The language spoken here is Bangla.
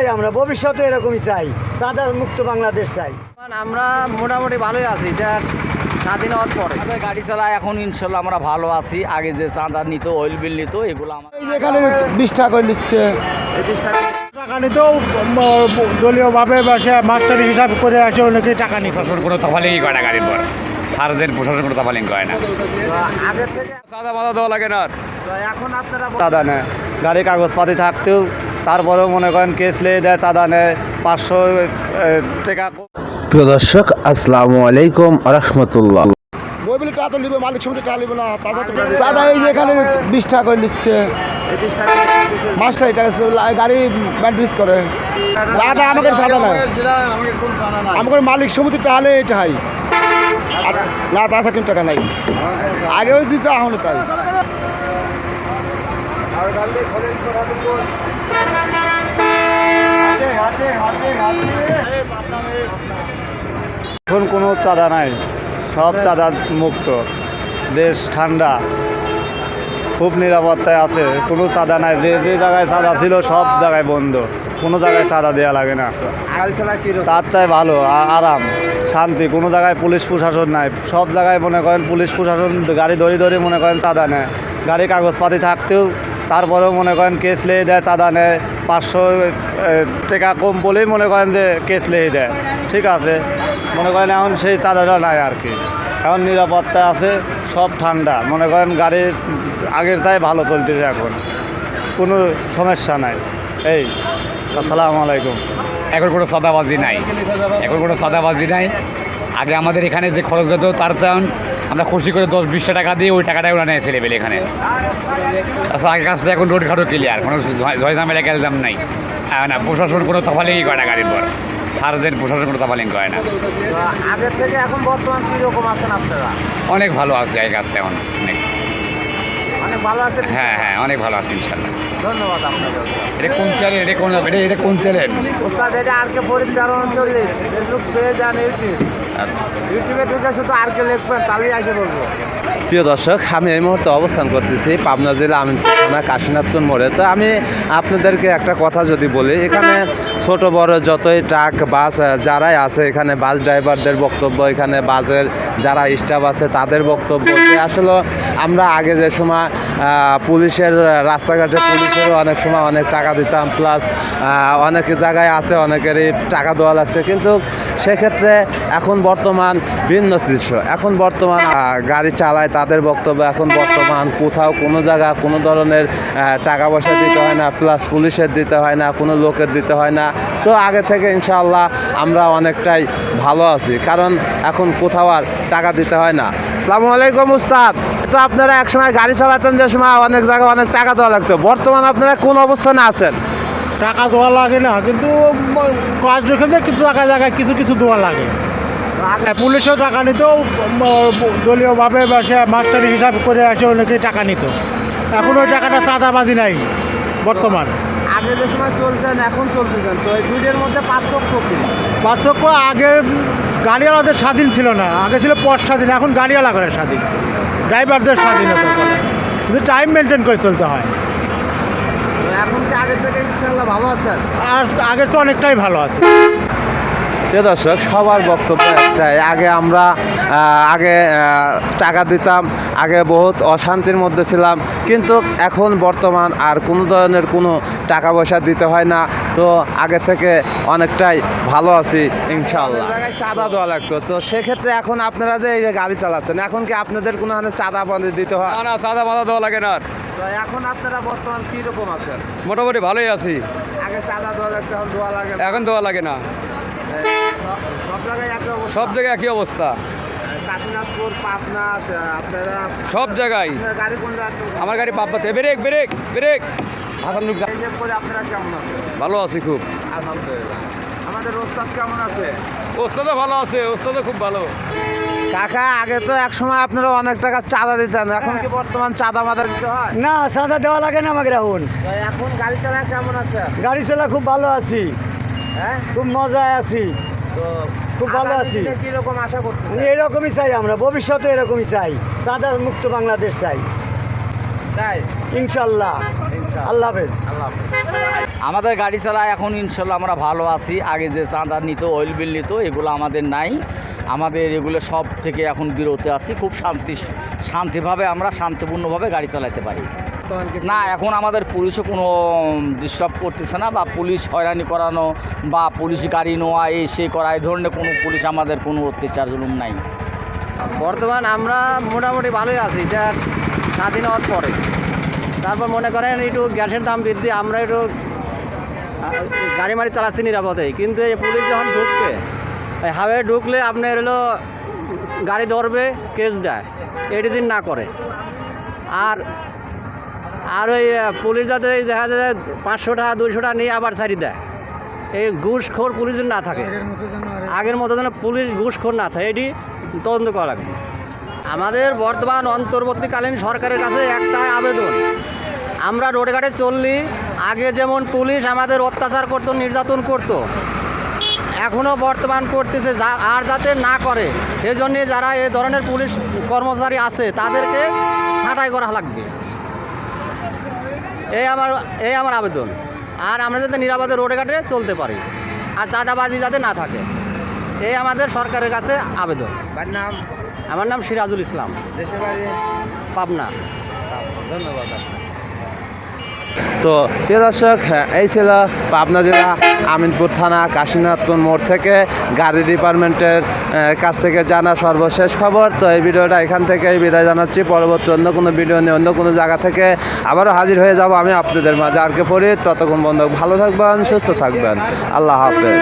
চাই আমরা ভবিষ্যতে এরকমই চাই। চাঁদা মুক্ত বাংলাদেশ চাই। আমরা মোটামুটি ভালোই আছি এটা স্বাধীন হওয়ার পরে। গাড়ি চালায় এখন ইনশাল্লাহ আমরা ভালো আছি আগে যে চাঁদা নিত অয়েল বিল নিত এগুলো আমার এখানে বিশ টাকা করে নিচ্ছে। টাকা নিতেও দলীয়ভাবে বসে মাস্টারি হিসাব করে আসে অনেকেই টাকা নিচ্ছে প্রশাসন কোনো তফালিং করে না গাড়ির পর সার্জেন্ট প্রশাসন কোনো তফালিং করে না। আগের থেকে সাদা মাদা দেওয়া লাগে না এখন আপনারা চাঁদা নেয় গাড়ি কাগজপাতি থাকতেও তারপরেও মনে করেন কেস লেগে দেয় চাঁদা নেয় পাঁচশো টাকা প্রিয় দর্শক আসসালামু আলাইকুম রহমতুল্লাহ বই বলে টাকা তো নিবে মালিক সমিতি টাকা নিবে না চাঁদা এই এখানে বিশ টাকা করে নিচ্ছে। মাস্টারি টাকা গাড়ি মেনটেন্স করে। চাঁদা আমাকে সাদা না আমাকে মালিক সমিতি টাকা এটাই আর না তাছাড়া কিন্তু টাকা নাই। আগেও দিতে এখন তাই এখন কোনো চাঁদা নাই সব চাঁদা মুক্ত। দেশ ঠান্ডা খুব নিরাপত্তায় আছে কোনো চাঁদা নাই। যে যে জায়গায় চাঁদা ছিল সব জায়গায় বন্ধ। কোনো জায়গায় চাঁদা দেওয়া লাগে না। তার চাই ভালো আরাম শান্তি। কোনো জায়গায় পুলিশ প্রশাসন নাই। সব জায়গায় মনে করেন পুলিশ প্রশাসন গাড়ি ধরে ধরে মনে করেন চাঁদা নেয়। গাড়ি কাগজপাতি থাকতেও তারপরেও মনে করেন কেস লেগে দেয়, চাঁদা নেয়। পাঁচশো টাকা কম বলেই মনে করেন যে কেস লেগে দেয়। ঠিক আছে? মনে করেন এখন সেই চাঁদাটা নাই আর কি। এখন নিরাপত্তা আছে, সব ঠান্ডা। মনে করেন গাড়ি আগের তাই ভালো চলতেছে এখন। কোনো সমস্যা নাই। এই, আসসালামু আলাইকুম। এখন কোনো সাদাবাজি নাই। এখন কোনো সাদাবাজি নাই। আগে আমাদের এখানে যে খরচ হতো তার তেমন আমরা খুশি করে দশ বিশটা টাকা দিয়ে ওই টাকাটাই ওরা নেয় ছেলেবেলে এখানে। তাছাড়া আগের কাছে এখন রোড ঘাটও ক্লিয়ার কোনো ঝয়- ঝামেলা গেলজাম নাই। হ্যাঁ না প্রশাসন কোনো তফালিংই করে না গাড়ির পর সার্জেন্ট প্রশাসন কোনো তফালিং করে না। আগের থেকে এখন বর্তমান কীরকম আছেন আপনারা? অনেক ভালো আছে আগের কাছে এখন অনেক। অনেক ভালো আছেন? হ্যাঁ হ্যাঁ অনেক ভালো আছে ইনশাল্লাহ ধন্যবাদ আপনাকে এটা কোন চ্যানেল এটা কোন এটা এটা কোন চ্যানেল ওস্তাদ এটা আর কে ফরিদ তেরো উনচল্লিশ ফেসবুক পেয়ে যান ইউটিউব ইউটিউবে থেকে শুধু আর কে লিখবেন তাহলেই এসে বলব। প্রিয় দর্শক, আমি এই মুহূর্তে অবস্থান করতেছি পাবনা জেলা আমি থানা কাশীনাথপুর মোড়ে। তো আমি আপনাদেরকে একটা কথা যদি বলি, এখানে ছোট, বড় যতই ট্রাক, বাস যারাই আছে, এখানে বাস ড্রাইভারদের বক্তব্য, এখানে বাসের যারা স্টাফ আছে, তাদের বক্তব্য আসলে আমরা আগে যে সময় পুলিশের রাস্তাঘাটে পুলিশেরও অনেক সময় অনেক টাকা দিতাম প্লাস অনেক জায়গায় আছে, অনেকেরই টাকা দেওয়া লাগছে, কিন্তু সেক্ষেত্রে এখন বর্তমান ভিন্ন দৃশ্য। এখন বর্তমান গাড়ি চালায় তাদের বক্তব্য এখন বর্তমান। কোথাও কোনো জায়গা, কোনো ধরনের টাকা পয়সা দিতে হয় না প্লাস পুলিশের দিতে হয় না, কোনো লোকের দিতে হয় না। তো আগে থেকে ইনশাআল্লাহ আমরা অনেকটাই ভালো আছি। কারণ এখন কোথাও আর টাকা দিতে হয় না। আসসালামু আলাইকুম, উস্তাদ। তো আপনারা একসময় গাড়ি চালাতেন যে সময় অনেক জায়গায় অনেক টাকা দেওয়া লাগতো। বর্তমান আপনারা কোন অবস্থানে আছেন? টাকা দেওয়া লাগে না, কিন্তু কাজ রেখেছে কিছু টাকা জায়গায় কিছু কিছু দেওয়া লাগে। পুলিশও টাকা নিতেও ম- দলীয়ভাবে সে মাস্টারি হিসাব করে আসে অনেকেই টাকা নিত। এখন ওই টাকাটা চাঁদাবাজি নাই বর্তমান। আগে যে সময় চলতেন এখন চলতেছেন তো এই দুইটার মধ্যে পার্থক্য কি? পার্থক্য আগে গাড়িওয়ালাদের স্বাধীন ছিল না আগে ছিল পথ স্বাধীন এখন গাড়িওয়ালা করে স্বাধীন। ড্রাইভারদের স্বাধীনতা করে। কিন্তু টাইম মেনটেন করে চলতে হয়। এখন কি আগের থেকে ইনশাল্লাহ ভালো আছে আর আগের তো অনেকটাই ভালো আছে। প্রিয় দর্শক সবার বক্তব্য একটাই। আগে আমরা আগে টাকা দিতাম আগে বহুত অশান্তির মধ্যে ছিলাম কিন্তু এখন বর্তমান আর কোনো ধরনের কোনো টাকা পয়সা দিতে হয় না। তো আগে থেকে অনেকটাই ভালো আছি ইনশাল্লাহ চাঁদা দেওয়া লাগতো। তো সেক্ষেত্রে এখন আপনারা যে এই যে গাড়ি চালাচ্ছেন এখন কি আপনাদের কোনো ধরনের চাঁদা বন্ধ দিতে হয়? না চাঁদা সাদা মাদা দেওয়া লাগে না তো এখন আপনারা বর্তমান কীরকম আছেন? মোটামুটি ভালোই আছি। আগে চাঁদা দেওয়া লাগতো এখন দেওয়া লাগে না। এখন দেওয়া লাগে না। সব- জায়গায় একই অবস্থা? সব জায়গায় একই অবস্থা। কাশীনাথপুর পাবনা আপনারা সব জায়গায়। গাড়ি কোন আমার গাড়ি পাব্বাতে ব্রেক ব্রেক ব্রেক। হাসান করে আপনারা কেমন আছেন? ভালো আছি খুব। আলহামদুলিল্লাহ। আমাদের ওস্তাদ কেমন আছে? ওস্তাদও ভালো আছে ওস্তাদও খুব ভালো। কাকা আগে তো এক সময় আপনারা অনেক টাকা চাঁদা দিতেন এখন কি বর্তমান চাঁদা মাদা দিতে হয়? না চাঁদা দেওয়া লাগে না আমাকে এখন এখন গাড়ি চালায় কেমন আছে গাড়ি চলা খুব ভালো আছি। হ্যাঁ? খুব মজায় আছি। তো খুব ভালো আছি। কীরকম আশা করতে এরকমই চাই আমরা ভবিষ্যতে এরকমই চাই চাঁদা মুক্ত বাংলাদেশ চাই। তাই? ইনশাল্লাহ। আল্লাহ হাফেজ। আমাদের গাড়ি চালায় এখন ইনশাল্লাহ আমরা ভালো আছি। আগে যে চাঁদা নিত অয়েল বিল নিত এগুলো আমাদের নাই। আমাদের এগুলো সব থেকে এখন বিরত আছি। খুব শান্তি শান্তিভাবে আমরা শান্তিপূর্ণভাবে গাড়ি চালাতে পারি। না এখন আমাদের পুলিশও কোনো ডিস্টার্ব করতেছে না বা পুলিশ হয়রানি করানো বা পুলিশ গাড়ি নেওয়া এই সে করা এই ধরনের কোনো পুলিশ আমাদের কোনো অত্যাচার জুলুম নাই। বর্তমান আমরা মোটামুটি ভালোই আছি এটা স্বাধীন হওয়ার পরে। তারপর মনে করেন একটু গ্যাসের দাম বৃদ্ধি আমরা একটু গাড়ি মারি চালাচ্ছি নিরাপদে। কিন্তু এই পুলিশ যখন ঢুকবে এই হাওয়ে ঢুকলে আপনার হলো গাড়ি ধরবে কেস দেয় এডিজিন না করে। আর আর ওই পুলিশ যাতে এই দেখা যায় পাঁচশো টাকা দুইশো টাকা নিয়ে আবার ছাড়ি দেয়। এই ঘুষখোর পুলিশ না থাকে। আগের মতো যেন পুলিশ ঘুষখোর না থাকে এটি তদন্ত করা লাগবে। আমাদের বর্তমান অন্তর্বর্তীকালীন সরকারের কাছে একটাই আবেদন। আমরা রোডে ঘাটে চললি আগে যেমন পুলিশ আমাদের অত্যাচার করতো নির্যাতন করতো এখনও বর্তমান করতেছে যা আর যাতে না করে সেজন্যে যারা এ ধরনের পুলিশ কর্মচারী আছে তাদেরকে ছাঁটাই করা লাগবে। এই আমার এই আমার আবেদন। আর আমরা যাতে নিরাপদে রোডে ঘাটে চলতে পারি আর চাঁদাবাজি যাতে না থাকে এই আমাদের সরকারের কাছে আবেদন। নাম? আমার নাম সিরাজুল ইসলাম। পাবনা। ধন্যবাদ তো প্রিয় দর্শক হ্যাঁ, এই ছিল পাবনা জেলা আমিনপুর থানা কাশীনাথপুর মোড় থেকে গাড়ি ডিপার্টমেন্টের কাছ থেকে জানা সর্বশেষ খবর। তো এই ভিডিওটা এখান থেকেই বিদায় জানাচ্ছি। পরবর্তী অন্য কোনো ভিডিও নিয়ে অন্য কোনো জায়গা থেকে আবারও হাজির হয়ে যাব আমি আপনাদের মাঝে। আরকে পড়ি ততক্ষণ বন্ধু ভালো থাকবেন সুস্থ থাকবেন। আল্লাহ হাফেজ।